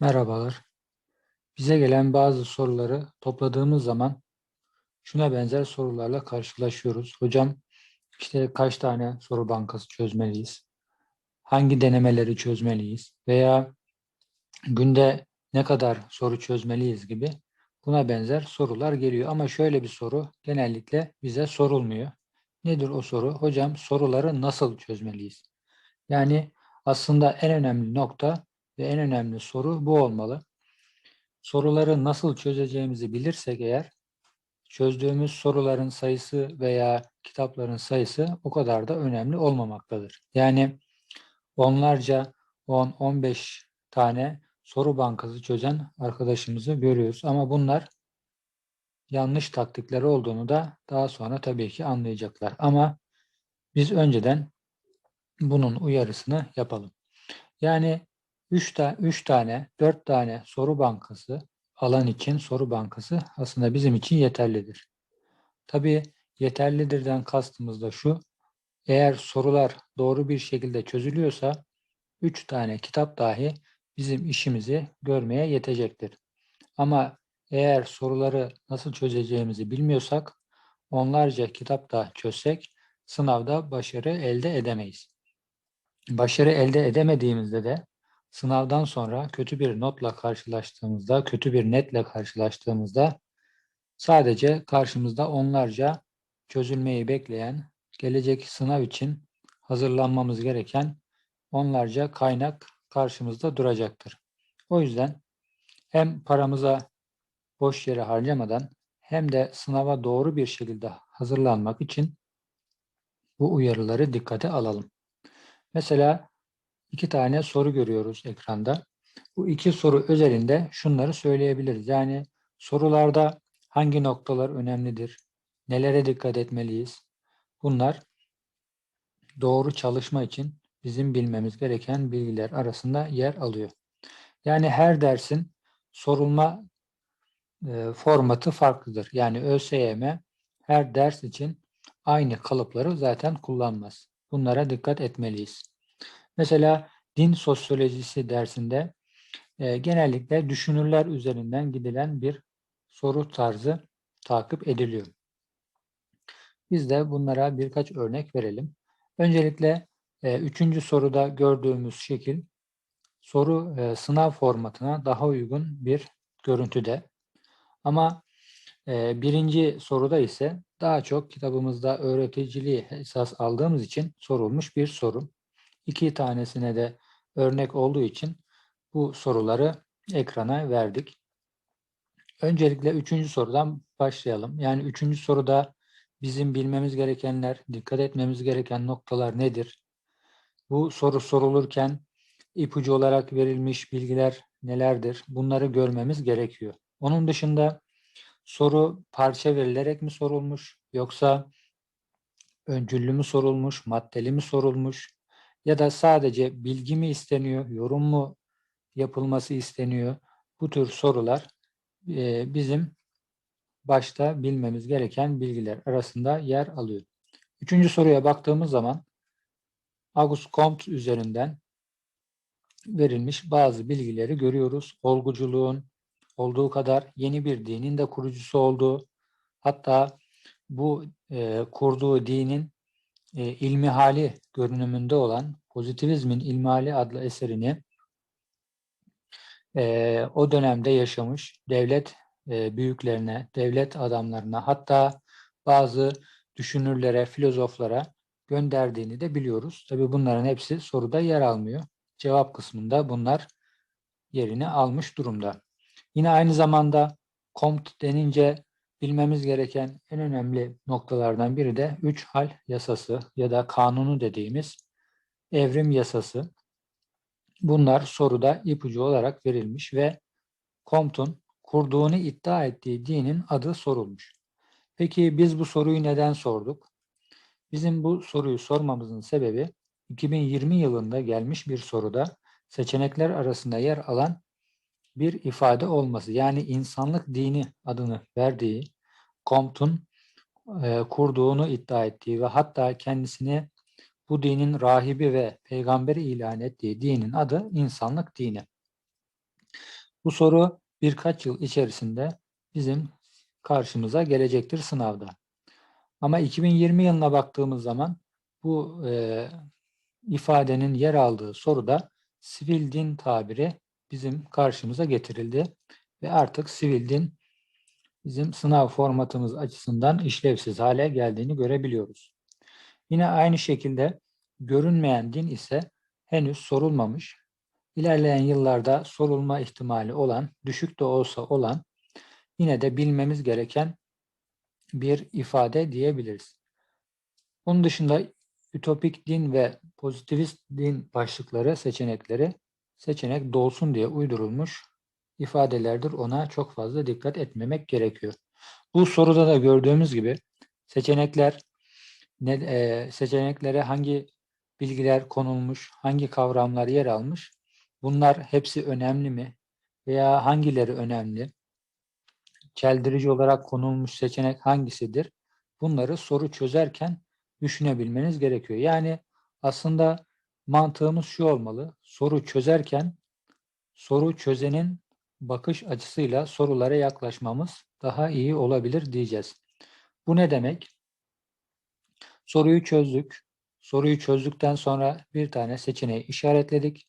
Merhabalar. Bize gelen bazı soruları topladığımız zaman şuna benzer sorularla karşılaşıyoruz. Hocam işte kaç tane soru bankası çözmeliyiz? Hangi denemeleri çözmeliyiz? Veya günde ne kadar soru çözmeliyiz gibi buna benzer sorular geliyor. Ama şöyle bir soru genellikle bize sorulmuyor. Nedir o soru? Hocam soruları nasıl çözmeliyiz? Yani aslında en önemli nokta ve en önemli soru bu olmalı. Soruları nasıl çözeceğimizi bilirsek eğer çözdüğümüz soruların sayısı veya kitapların sayısı o kadar da önemli olmamaktadır. Yani onlarca 10-15 tane soru bankası çözen arkadaşımızı görüyoruz. Ama bunlar yanlış taktikler olduğunu da daha sonra tabii ki anlayacaklar. Ama biz önceden bunun uyarısını yapalım. Yani 3 ta tane, 4 tane soru bankası alan için soru bankası aslında bizim için yeterlidir. Tabii yeterlidirden kastımız da şu. Eğer sorular doğru bir şekilde çözülüyorsa 3 tane kitap dahi bizim işimizi görmeye yetecektir. Ama eğer soruları nasıl çözeceğimizi bilmiyorsak onlarca kitap da çözsek sınavda başarı elde edemeyiz. Başarı elde edemediğimizde de sınavdan sonra kötü bir notla karşılaştığımızda, kötü bir netle karşılaştığımızda sadece karşımızda onlarca çözülmeyi bekleyen, gelecek sınav için hazırlanmamız gereken onlarca kaynak karşımızda duracaktır. O yüzden hem paramıza boş yere harcamadan hem de sınava doğru bir şekilde hazırlanmak için bu uyarıları dikkate alalım. Mesela iki tane soru görüyoruz ekranda. Bu iki soru özelinde şunları söyleyebiliriz. Yani sorularda hangi noktalar önemlidir? Nelere dikkat etmeliyiz? Bunlar doğru çalışma için bizim bilmemiz gereken bilgiler arasında yer alıyor. Yani her dersin sorulma e, formatı farklıdır. Yani ÖSYM her ders için aynı kalıpları zaten kullanmaz. Bunlara dikkat etmeliyiz. Mesela din sosyolojisi dersinde e, genellikle düşünürler üzerinden gidilen bir soru tarzı takip ediliyor. Biz de bunlara birkaç örnek verelim. Öncelikle e, üçüncü soruda gördüğümüz şekil soru e, sınav formatına daha uygun bir görüntüde. Ama e, birinci soruda ise daha çok kitabımızda öğreticiliği esas aldığımız için sorulmuş bir soru. İki tanesine de örnek olduğu için bu soruları ekrana verdik. Öncelikle üçüncü sorudan başlayalım. Yani üçüncü soruda bizim bilmemiz gerekenler, dikkat etmemiz gereken noktalar nedir? Bu soru sorulurken ipucu olarak verilmiş bilgiler nelerdir? Bunları görmemiz gerekiyor. Onun dışında soru parça verilerek mi sorulmuş yoksa öncüllü mü sorulmuş, maddeli mi sorulmuş ya da sadece bilgi mi isteniyor, yorum mu yapılması isteniyor? Bu tür sorular e, bizim başta bilmemiz gereken bilgiler arasında yer alıyor. Üçüncü soruya baktığımız zaman Auguste Comte üzerinden verilmiş bazı bilgileri görüyoruz. Olguculuğun olduğu kadar yeni bir dinin de kurucusu olduğu, hatta bu e, kurduğu dinin e, ilmi hali görünümünde olan Pozitivizmin İlmi Hali adlı eserini e, o dönemde yaşamış devlet e, büyüklerine, devlet adamlarına hatta bazı düşünürlere, filozoflara gönderdiğini de biliyoruz. Tabi bunların hepsi soruda yer almıyor. Cevap kısmında bunlar yerini almış durumda. Yine aynı zamanda Comte denince bilmemiz gereken en önemli noktalardan biri de üç hal yasası ya da kanunu dediğimiz evrim yasası. Bunlar soruda ipucu olarak verilmiş ve Comte'un kurduğunu iddia ettiği dinin adı sorulmuş. Peki biz bu soruyu neden sorduk? Bizim bu soruyu sormamızın sebebi 2020 yılında gelmiş bir soruda seçenekler arasında yer alan bir ifade olması. Yani insanlık dini adını verdiği, Comte'un e, kurduğunu iddia ettiği ve hatta kendisini bu dinin rahibi ve peygamberi ilan ettiği dinin adı insanlık dini. Bu soru birkaç yıl içerisinde bizim karşımıza gelecektir sınavda. Ama 2020 yılına baktığımız zaman bu e, ifadenin yer aldığı soruda sivil din tabiri bizim karşımıza getirildi ve artık sivil din bizim sınav formatımız açısından işlevsiz hale geldiğini görebiliyoruz. Yine aynı şekilde görünmeyen din ise henüz sorulmamış. İlerleyen yıllarda sorulma ihtimali olan, düşük de olsa olan yine de bilmemiz gereken bir ifade diyebiliriz. Onun dışında ütopik din ve pozitivist din başlıkları, seçenekleri seçenek dolsun diye uydurulmuş ifadelerdir. Ona çok fazla dikkat etmemek gerekiyor. Bu soruda da gördüğümüz gibi seçenekler ne, e, seçeneklere hangi bilgiler konulmuş, hangi kavramlar yer almış, bunlar hepsi önemli mi veya hangileri önemli, çeldirici olarak konulmuş seçenek hangisidir? Bunları soru çözerken düşünebilmeniz gerekiyor. Yani aslında mantığımız şu olmalı. Soru çözerken soru çözenin bakış açısıyla sorulara yaklaşmamız daha iyi olabilir diyeceğiz. Bu ne demek? Soruyu çözdük. Soruyu çözdükten sonra bir tane seçeneği işaretledik.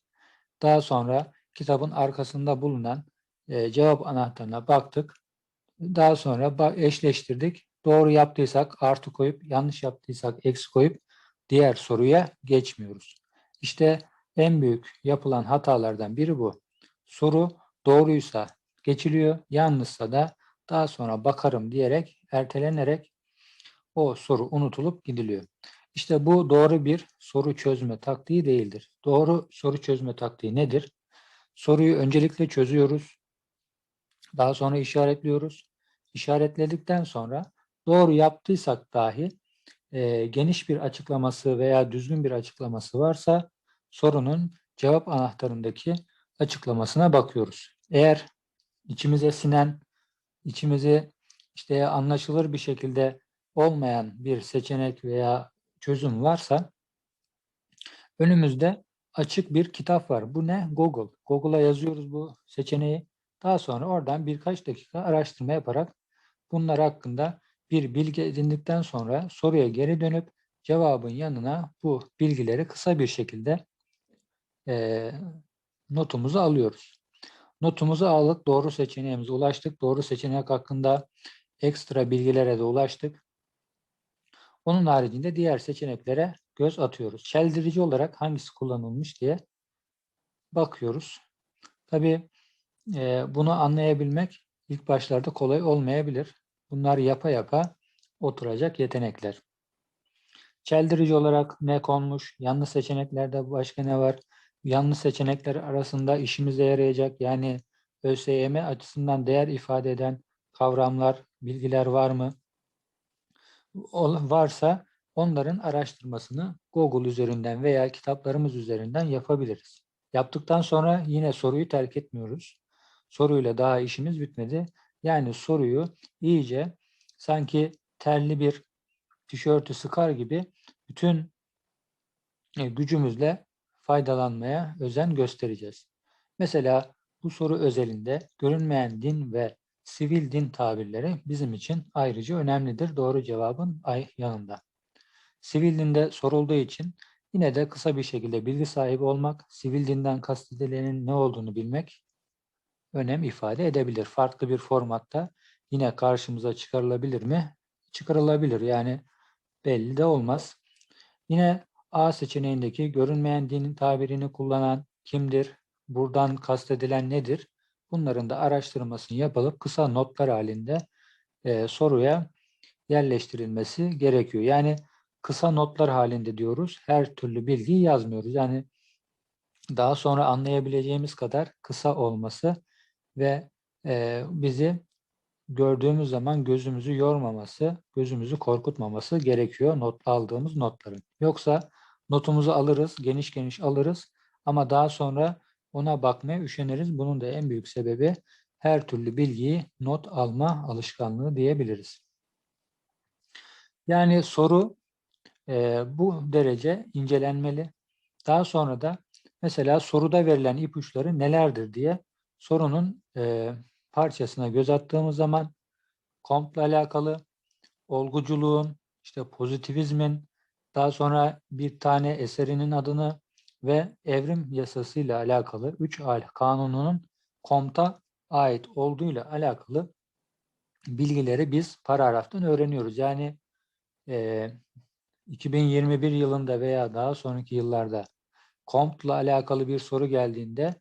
Daha sonra kitabın arkasında bulunan e, cevap anahtarına baktık. Daha sonra eşleştirdik. Doğru yaptıysak artı koyup, yanlış yaptıysak eksi koyup diğer soruya geçmiyoruz. İşte en büyük yapılan hatalardan biri bu. Soru doğruysa geçiliyor, yanlışsa da daha sonra bakarım diyerek ertelenerek o soru unutulup gidiliyor. İşte bu doğru bir soru çözme taktiği değildir. Doğru soru çözme taktiği nedir? Soruyu öncelikle çözüyoruz. Daha sonra işaretliyoruz. İşaretledikten sonra doğru yaptıysak dahi e, geniş bir açıklaması veya düzgün bir açıklaması varsa sorunun cevap anahtarındaki açıklamasına bakıyoruz. Eğer içimize sinen, içimizi işte anlaşılır bir şekilde olmayan bir seçenek veya çözüm varsa önümüzde açık bir kitap var. Bu ne? Google. Google'a yazıyoruz bu seçeneği. Daha sonra oradan birkaç dakika araştırma yaparak bunlar hakkında bir bilgi edindikten sonra soruya geri dönüp cevabın yanına bu bilgileri kısa bir şekilde e, notumuzu alıyoruz. Notumuzu aldık, doğru seçeneğimize ulaştık. Doğru seçenek hakkında ekstra bilgilere de ulaştık. Onun haricinde diğer seçeneklere göz atıyoruz. Çeldirici olarak hangisi kullanılmış diye bakıyoruz. Tabii e, bunu anlayabilmek ilk başlarda kolay olmayabilir. Bunlar yapa yapa oturacak yetenekler. Çeldirici olarak ne konmuş? Yanlış seçeneklerde başka ne var? Yanlış seçenekler arasında işimize yarayacak yani ÖSYM açısından değer ifade eden kavramlar, bilgiler var mı? varsa onların araştırmasını Google üzerinden veya kitaplarımız üzerinden yapabiliriz. Yaptıktan sonra yine soruyu terk etmiyoruz. Soruyla daha işimiz bitmedi. Yani soruyu iyice sanki terli bir tişörtü sıkar gibi bütün e, gücümüzle faydalanmaya özen göstereceğiz. Mesela bu soru özelinde görünmeyen din ve sivil din tabirleri bizim için ayrıca önemlidir. Doğru cevabın ay yanında. Sivil dinde sorulduğu için yine de kısa bir şekilde bilgi sahibi olmak, sivil dinden kastedilenin ne olduğunu bilmek önem ifade edebilir. Farklı bir formatta yine karşımıza çıkarılabilir mi? Çıkarılabilir. Yani belli de olmaz. Yine A seçeneğindeki görünmeyen dinin tabirini kullanan kimdir? Buradan kastedilen nedir? Bunların da araştırmasını yapılıp kısa notlar halinde e, soruya yerleştirilmesi gerekiyor. Yani kısa notlar halinde diyoruz. Her türlü bilgiyi yazmıyoruz. Yani daha sonra anlayabileceğimiz kadar kısa olması ve e, bizi gördüğümüz zaman gözümüzü yormaması, gözümüzü korkutmaması gerekiyor not aldığımız notların. Yoksa notumuzu alırız, geniş geniş alırız ama daha sonra ona bakmaya üşeniriz. Bunun da en büyük sebebi her türlü bilgiyi not alma alışkanlığı diyebiliriz. Yani soru e, bu derece incelenmeli. Daha sonra da mesela soruda verilen ipuçları nelerdir diye sorunun e, parçasına göz attığımız zaman kompla alakalı olguculuğun, işte pozitivizmin, daha sonra bir tane eserinin adını ve evrim yasasıyla alakalı 3 al kanununun komta ait olduğuyla alakalı bilgileri biz paragraftan öğreniyoruz. Yani e, 2021 yılında veya daha sonraki yıllarda kompla alakalı bir soru geldiğinde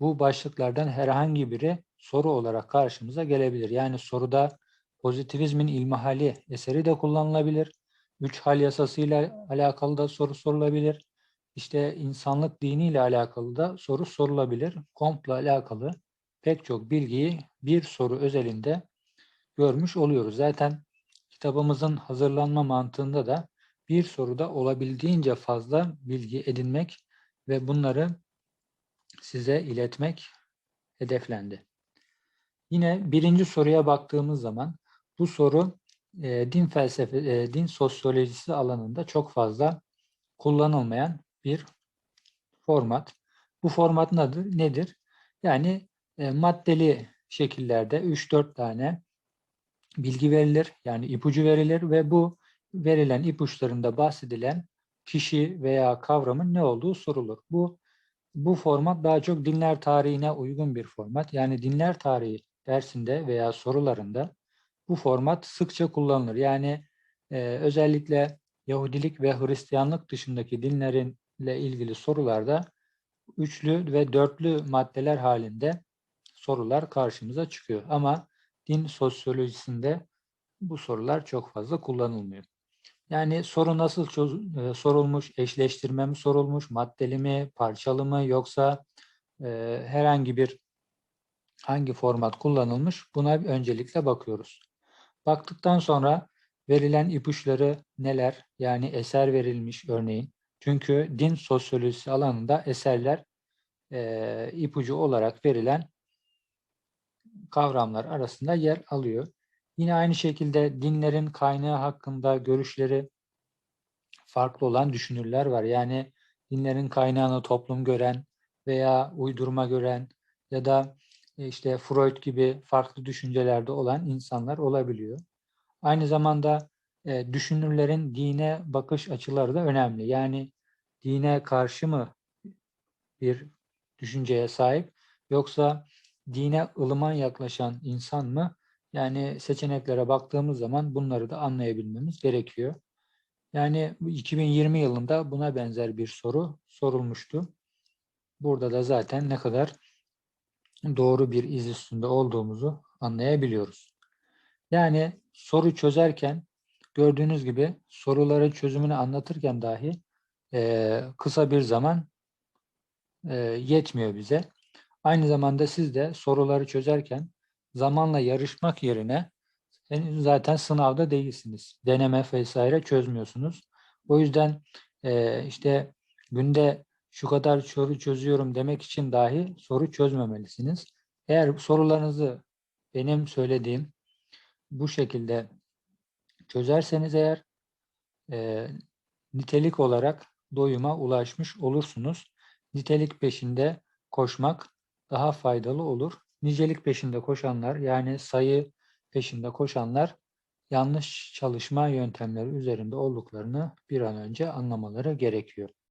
bu başlıklardan herhangi biri soru olarak karşımıza gelebilir. Yani soruda pozitivizmin ilmihali eseri de kullanılabilir. Üç hal yasasıyla alakalı da soru sorulabilir. İşte insanlık diniyle alakalı da soru sorulabilir. Kompla alakalı pek çok bilgiyi bir soru özelinde görmüş oluyoruz. Zaten kitabımızın hazırlanma mantığında da bir soruda olabildiğince fazla bilgi edinmek ve bunları size iletmek hedeflendi. Yine birinci soruya baktığımız zaman bu soru e, din felsefe, e, din sosyolojisi alanında çok fazla kullanılmayan bir format. Bu format nedir? nedir? Yani e, maddeli şekillerde 3-4 tane bilgi verilir. Yani ipucu verilir ve bu verilen ipuçlarında bahsedilen kişi veya kavramın ne olduğu sorulur. Bu bu format daha çok dinler tarihine uygun bir format. Yani dinler tarihi dersinde veya sorularında bu format sıkça kullanılır. Yani e, özellikle Yahudilik ve Hristiyanlık dışındaki dinlerinle ilgili sorularda üçlü ve dörtlü maddeler halinde sorular karşımıza çıkıyor. Ama din sosyolojisinde bu sorular çok fazla kullanılmıyor. Yani soru nasıl e, sorulmuş, eşleştirme mi sorulmuş, maddeli mi, parçalı mı yoksa e, herhangi bir hangi format kullanılmış buna öncelikle bakıyoruz. Baktıktan sonra verilen ipuçları neler? Yani eser verilmiş örneğin. Çünkü din sosyolojisi alanında eserler e, ipucu olarak verilen kavramlar arasında yer alıyor. Yine aynı şekilde dinlerin kaynağı hakkında görüşleri farklı olan düşünürler var. Yani dinlerin kaynağını toplum gören veya uydurma gören ya da işte Freud gibi farklı düşüncelerde olan insanlar olabiliyor. Aynı zamanda e, düşünürlerin dine bakış açıları da önemli. Yani dine karşı mı bir düşünceye sahip yoksa dine ılıman yaklaşan insan mı? Yani seçeneklere baktığımız zaman bunları da anlayabilmemiz gerekiyor. Yani 2020 yılında buna benzer bir soru sorulmuştu. Burada da zaten ne kadar doğru bir iz üstünde olduğumuzu anlayabiliyoruz. Yani soru çözerken gördüğünüz gibi soruların çözümünü anlatırken dahi e, kısa bir zaman e, yetmiyor bize. Aynı zamanda siz de soruları çözerken zamanla yarışmak yerine zaten sınavda değilsiniz. Deneme vesaire çözmüyorsunuz. O yüzden e, işte günde şu kadar soru çözüyorum demek için dahi soru çözmemelisiniz. Eğer sorularınızı benim söylediğim bu şekilde çözerseniz eğer e, nitelik olarak doyuma ulaşmış olursunuz. Nitelik peşinde koşmak daha faydalı olur. Nicelik peşinde koşanlar yani sayı peşinde koşanlar yanlış çalışma yöntemleri üzerinde olduklarını bir an önce anlamaları gerekiyor.